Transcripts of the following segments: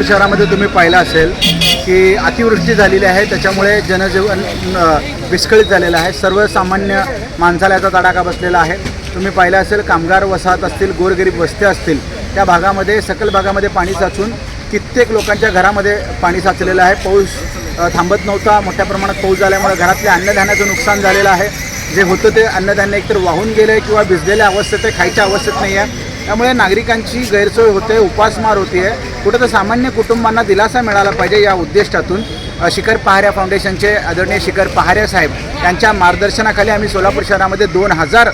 शहरामध्ये तुम्ही पाहिलं असेल की अतिवृष्टी झालेली आहे. त्याच्यामुळे जनजीवन विस्कळीत झालेलं आहे. सर्वसामान्य माणसाला याचा तडाखा बसलेला आहे. तुम्ही पाहिलं असेल कामगार वसाहत असतील गोरगरीब वस्त्या असतील त्या भागामध्ये सकल भागामध्ये पाणी साचून कित्येक लोकांच्या घरामध्ये पाणी साचलेलं आहे. पाऊस थांबत नव्हता. मोठ्या प्रमाणात पाऊस झाल्यामुळे घरातल्या अन्नधान्याचं नुकसान झालेलं आहे. जे होतं ते अन्नधान्य एकतर वाहून गेलं आहे किंवा भिजलेल्या अवस्थेत ते खायच्या अवस्थेत नाही आहे त्यामुळे नागरिकांची गैरसोय होते उपासमार होते आहे कुठं तर सामान्य कुटुंबांना दिलासा मिळाला पाहिजे या उद्दिष्टातून. शिखर पहाऱ्या फाउंडेशनचे आदरणीय शिखर पहाऱ्या साहेब यांच्या मार्गदर्शनाखाली आम्ही सोलापूर शहरामध्ये दोन हजार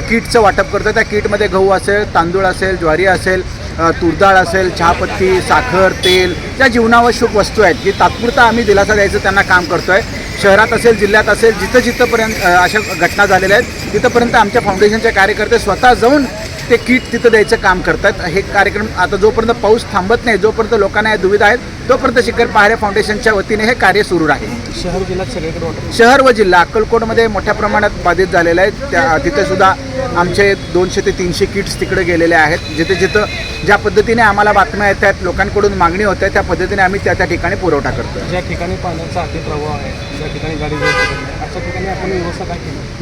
किटचं वाटप करतो त्या किटमध्ये गहू असेल तांदूळ असेल ज्वारी असेल तुरडाळ तूरडाळ असेल चहापत्ती साखर तेल ज्या जीवनावश्यक वस्तू आहेत की तात्पुरता आम्ही दिलासा द्यायचं त्यांना काम करतो आहे शहरात असेल जिल्ह्यात असेल जिथं जिथंपर्यंत अशा घटना झालेल्या आहेत तिथंपर्यंत आमच्या फाउंडेशनचे कार्यकर्ते स्वतः जाऊन ते किट तिथं द्यायचं काम करतात. हे कार्यक्रम आता जोपर्यंत पाऊस थांबत नाही जोपर्यंत लोकांना या दुविधा आहेत तोपर्यंत शिखर पहारे फाउंडेशनच्या वतीने हे कार्य सुरू राहील. शहर जिल्ह्यात सगळीकडे शहर व जिल्हा अक्कलकोटमध्ये मोठ्या प्रमाणात बाधित झालेले आहेत. त्या तिथे सुद्धा आमचे दोनशे ते तीनशे किट्स तिकडे गेलेले आहेत. जिथे जिथं ज्या पद्धतीने आम्हाला बातम्या येत आहेत लोकांकडून मागणी होते त्या पद्धतीने आम्ही त्या त्या ठिकाणी पुरवठा करतो ज्या ठिकाणी पाण्याचा अतिप्रवाह आहे ज्या ठिकाणी गाडी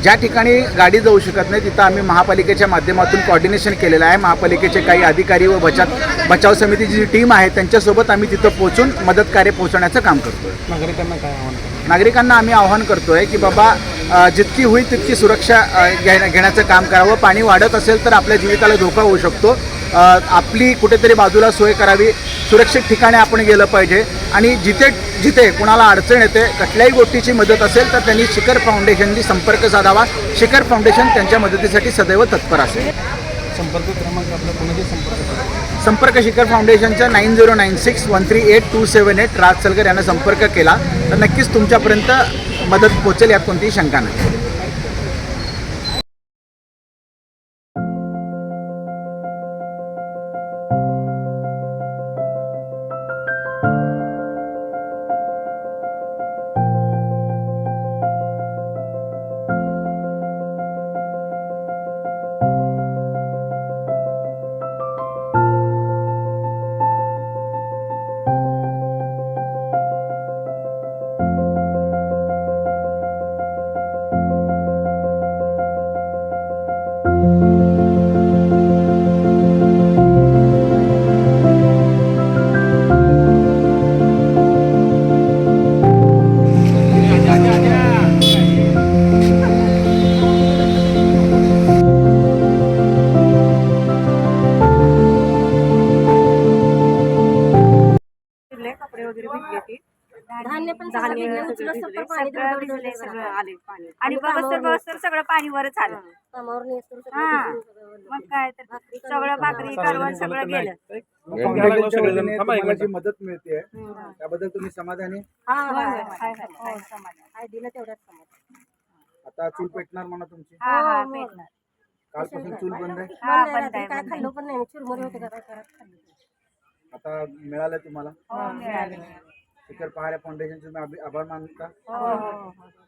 ज्या ठिकाणी गाडी जाऊ शकत नाही तिथं आम्ही महापालिकेच्या माध्यमातून कॉर्डिनेशन केलेलं आहे. महापालिकेचे काही अधिकारी व बचाव बचाव समितीची जी टीम आहे त्यांच्यासोबत आम्ही तिथं पोहोचून मदत कार्य पोहोचवण्याचं काम करतो नागरिकांना काय आव्हान करणार? नागरिकांना आम्ही आवाहन करतोय की बाबा जितकी होईल तितकी सुरक्षा घेण्याचं काम करावं. पाणी वाढत असेल तर आपल्या जीविताला धोका होऊ शकतो. आपली कुठेतरी बाजूला सोय करावी. सुरक्षित ठिकाणी आपण गेलं पाहिजे. आणि जिथे जिथे कुणाला अडचण येते कुठल्याही गोष्टीची मदत असेल तर त्यांनी शिखर फाउंडेशनशी संपर्क साधावा. शिखर फाउंडेशन त्यांच्या मदतीसाठी सदैव तत्पर असेल. संपर्क क्रमांक आपला कोणाशी संपर्क संपर्क शिखर फाउंडेशनच्या nine zero nine six one three eight two seven eight Raj Salgar यांना संपर्क केला. तर नक्कीच तुमच्यापर्यंत मदत पोचेल यात कोणतीही शंका नाही. धान्य पण सगळं धान्य भिजलं, सगळं पाणी सगळं सगळं. आले आणि सगळं पाणी वरच आलं कामावर सगळं हा. भिजून सगळं ओलं. मग काय तर सगळं. भाकरी करवण सगळं गेलं. फाउंडेशनच्या वतीने तुम्हाला जी मदत मिळते त्याबद्दल तुम्ही समाधानी? हा, हा, हा, हा. काय दिलं तेवढ्याच आता चूल पेटणार म्हणा तुमची. हा हा हो, भेटणार कालपासून चूल बंद आहे? हा, रात्री काय बंद खाल्लं पण नाही चुरमुरे होते का? काय करत खाल्लं आता मिळालं तुम्हाला? हो मिळाले. शिखर पहाड्या फाउंडेशनचे मी आभार मानता? हो, हो, हो.